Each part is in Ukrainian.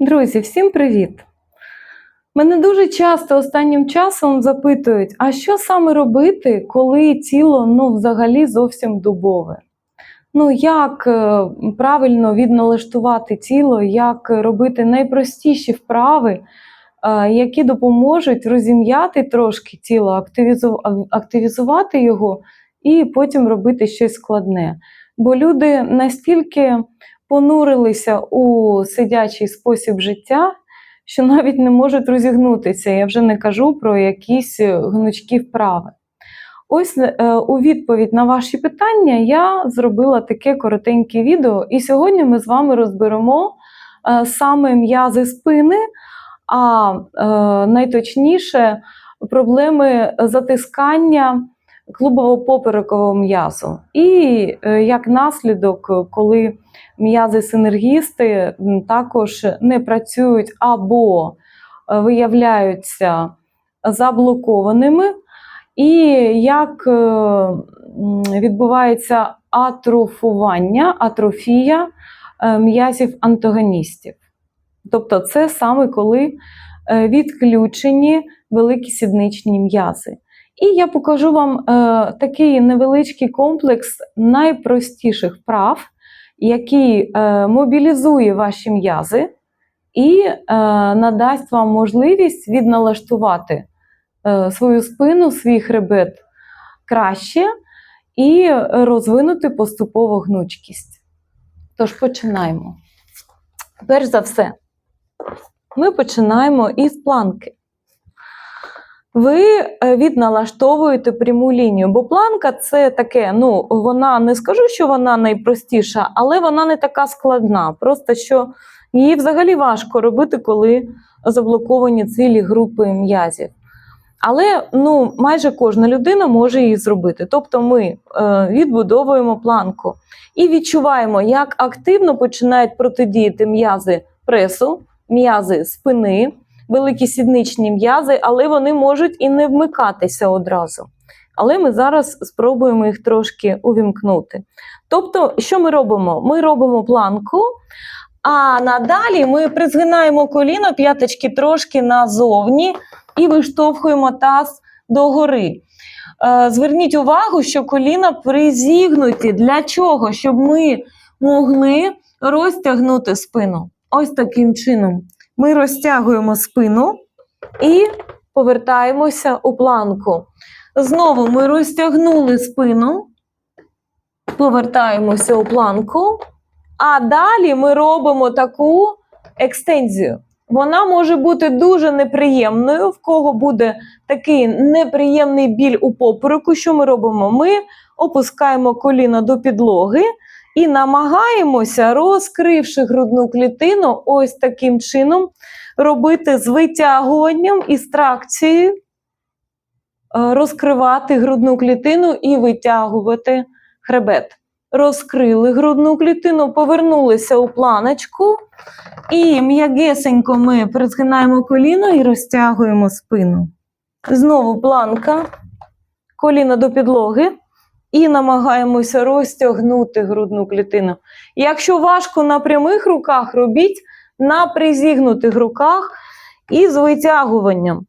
Друзі, всім привіт! Мене дуже часто останнім часом запитують, а що саме робити, коли тіло ну, взагалі зовсім дубове? Ну, як е, правильно відналаштувати тіло, як робити найпростіші вправи, е, які допоможуть розім'яти трошки тіло, активізувати його і потім робити щось складне. Бо люди настільки понурилися у сидячий спосіб життя, що навіть не можуть розігнутися. Я вже не кажу про якісь е, гнучкі вправи. Ось е, у відповідь на ваші питання я зробила таке коротеньке відео, і сьогодні ми з вами розберемо е, саме м'язи спини, а найточніше проблеми затискання клубово-поперекового м'язу. І е, як наслідок, коли м'язи синергісти також не працюють або е, виявляються заблокованими, і як е, відбувається атрофування, атрофія е, м'язів антагоністів. Тобто, це саме коли відключені великі сідничні м'язи. І я покажу вам е, такий невеличкий комплекс найпростіших вправ, який е, мобілізує ваші м'язи і е, надасть вам можливість відналаштувати е, свою спину, свій хребет краще і розвинути поступово гнучкість. Тож починаємо. Перш за все, ми починаємо із планки. Ви е, відналаштовуєте пряму лінію, бо планка це таке, ну вона не скажу, що вона найпростіша, але вона не така складна. Просто що її взагалі важко робити, коли заблоковані цілі групи м'язів. Але ну, майже кожна людина може її зробити. Тобто ми е, відбудовуємо планку і відчуваємо, як активно починають протидіяти м'язи пресу, м'язи спини великі сідничні м'язи, але вони можуть і не вмикатися одразу. Але ми зараз спробуємо їх трошки увімкнути. Тобто, що ми робимо? Ми робимо планку, а надалі ми призгинаємо коліно, п'яточки трошки назовні і виштовхуємо таз догори. Е, Зверніть увагу, що коліна призігнуті. Для чого? Щоб ми могли розтягнути спину. Ось таким чином. Ми розтягуємо спину і повертаємося у планку. Знову ми розтягнули спину, повертаємося у планку, а далі ми робимо таку екстензію. Вона може бути дуже неприємною. В кого буде такий неприємний біль у попереку, що ми робимо? Ми опускаємо коліно до підлоги і намагаємося, розкривши грудну клітину, ось таким чином робити з витягуванням і з тракцією, е, розкривати грудну клітину і витягувати хребет. Розкрили грудну клітину, повернулися у планочку, і м'ягесенько ми призгинаємо коліно і розтягуємо спину. Знову планка, коліно до підлоги і намагаємося розтягнути грудну клітину. Якщо важко на прямих руках, робіть на призігнутих руках і з витягуванням.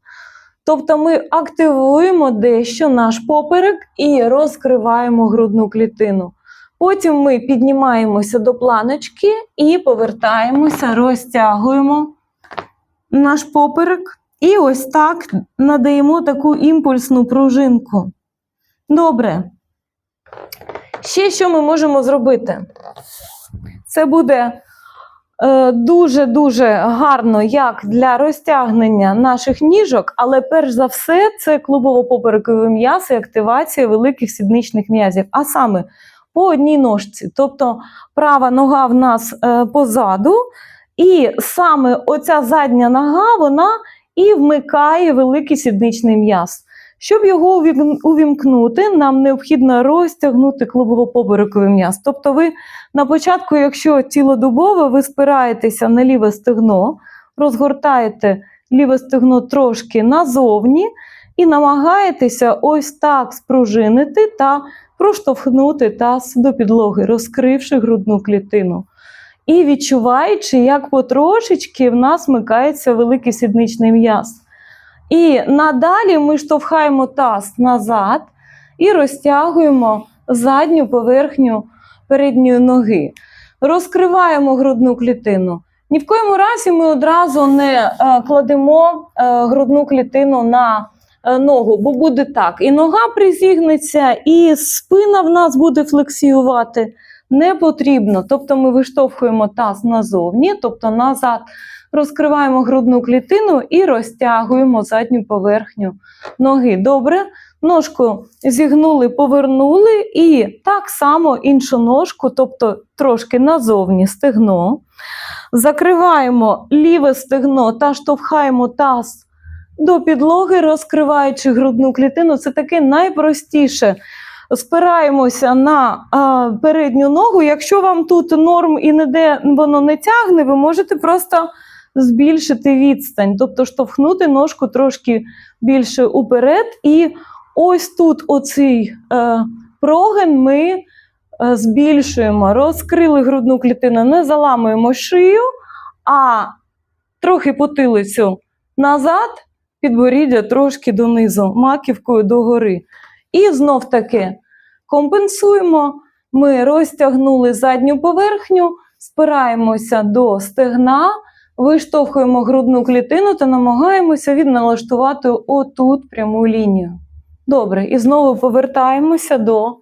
Тобто ми активуємо дещо наш поперек і розкриваємо грудну клітину. Потім ми піднімаємося до планочки і повертаємося, розтягуємо наш поперек. І ось так надаємо таку імпульсну пружинку. Добре. Ще що ми можемо зробити? Це буде дуже-дуже гарно як для розтягнення наших ніжок, але перш за все це клубово-поперековий м'яз і активація великих сідничних м'язів. А саме по одній ножці. Тобто права нога в нас е, позаду, і саме оця задня нога вона і вмикає великий сідничний м'яз. Щоб його увімкнути, нам необхідно розтягнути клубово-поперековий м'яз. Тобто, ви на початку, якщо тіло дубове, ви спираєтеся на ліве стегно, розгортаєте ліве стегно трошки назовні і намагаєтеся ось так спружинити та проштовхнути таз до підлоги, розкривши грудну клітину. і відчуваючи, як потрошечки в нас вмикається великий сідничний м'яз. І надалі ми штовхаємо таз назад і розтягуємо задню поверхню передньої ноги. Розкриваємо грудну клітину. Ні в коєму разі ми одразу не е, кладемо е, грудну клітину на е, ногу, бо буде так. І нога призігнеться, і спина в нас буде флексіювати. Не потрібно. Тобто ми виштовхуємо таз назовні, тобто назад розкриваємо грудну клітину і розтягуємо задню поверхню ноги. Добре, ножку зігнули, повернули, і так само іншу ножку, тобто трошки назовні стегно. Закриваємо ліве стегно та штовхаємо таз до підлоги, розкриваючи грудну клітину. Це таке найпростіше. Спираємося на а, передню ногу. Якщо вам тут норм і ніде воно не тягне, ви можете просто збільшити відстань, тобто штовхнути ножку трошки більше уперед. І ось тут оцей е, прогин ми е, збільшуємо, розкрили грудну клітину, не заламуємо шию, а трохи потилицю назад, підборіддя трошки донизу, маківкою догори. І знов таки компенсуємо. Ми розтягнули задню поверхню, спираємося до стегна, виштовхуємо грудну клітину та намагаємося відналаштувати отут пряму лінію. Добре, і знову повертаємося до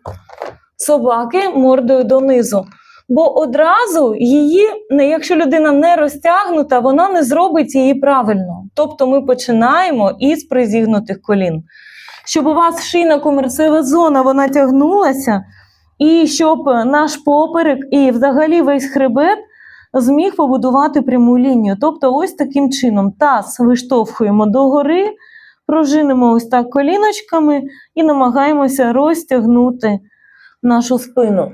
собаки мордою донизу. Бо одразу її, якщо людина не розтягнута, вона не зробить її правильно. Тобто ми починаємо із призігнутих колін. Щоб у вас шийна комерцева зона вона тягнулася, і щоб наш поперек і взагалі весь хребет зміг побудувати пряму лінію. Тобто, ось таким чином таз виштовхуємо догори, пружинимо ось так коліночками і намагаємося розтягнути нашу спину.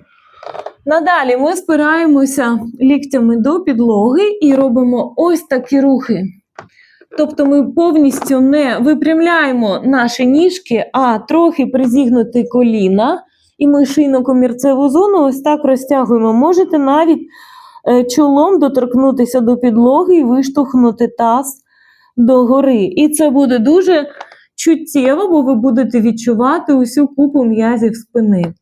Надалі ми спираємося ліктями до підлоги і робимо ось такі рухи. Тобто ми повністю не випрямляємо наші ніжки, а трохи призігнути коліна, і ми шийно-комірцеву зону ось так розтягуємо. Можете навіть чолом доторкнутися до підлоги і виштовхнути таз догори. І це буде дуже чуттєво, бо ви будете відчувати усю купу м'язів спини.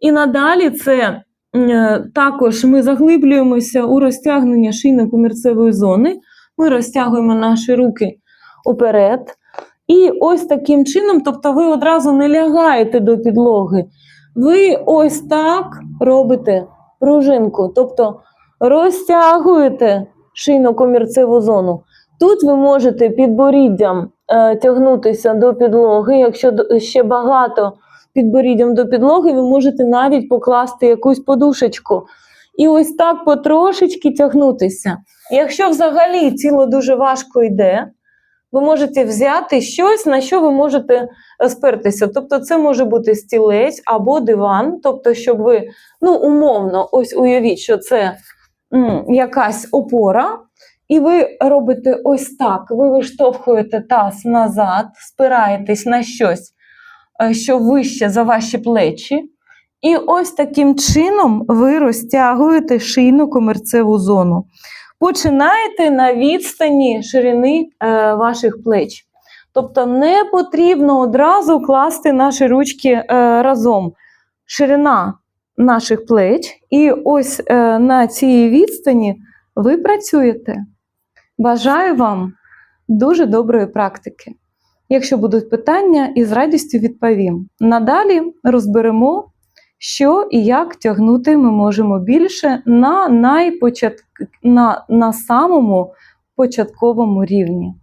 І надалі це е, також ми заглиблюємося у розтягнення шийно-комірцевої зони. Ми розтягуємо наші руки уперед. І ось таким чином, тобто ви одразу не лягаєте до підлоги. Ви ось так робите пружинку, тобто розтягуєте шийно-комірцеву зону. Тут ви можете підборіддям е, тягнутися до підлоги. Якщо ще багато підборіддям до підлоги, ви можете навіть покласти якусь подушечку. І ось так потрошечки тягнутися. Якщо взагалі тіло дуже важко йде, ви можете взяти щось, на що ви можете спертися. Тобто, це може бути стілець або диван, тобто, щоб ви, ну, умовно, ось уявіть, що це якась опора, і ви робите ось так: ви виштовхуєте таз назад, спираєтесь на щось, е, що вище за ваші плечі. І ось таким чином ви розтягуєте шийну комерцеву зону. Починаєте на відстані ширини е, ваших плеч. Тобто не потрібно одразу класти наші ручки е, разом. Ширина наших плеч, і ось е, на цій відстані ви працюєте. Бажаю вам дуже доброї практики. Якщо будуть питання, із радістю відповім. Надалі розберемо що і як тягнути ми можемо більше на, найпочат... на, на самому початковому рівні.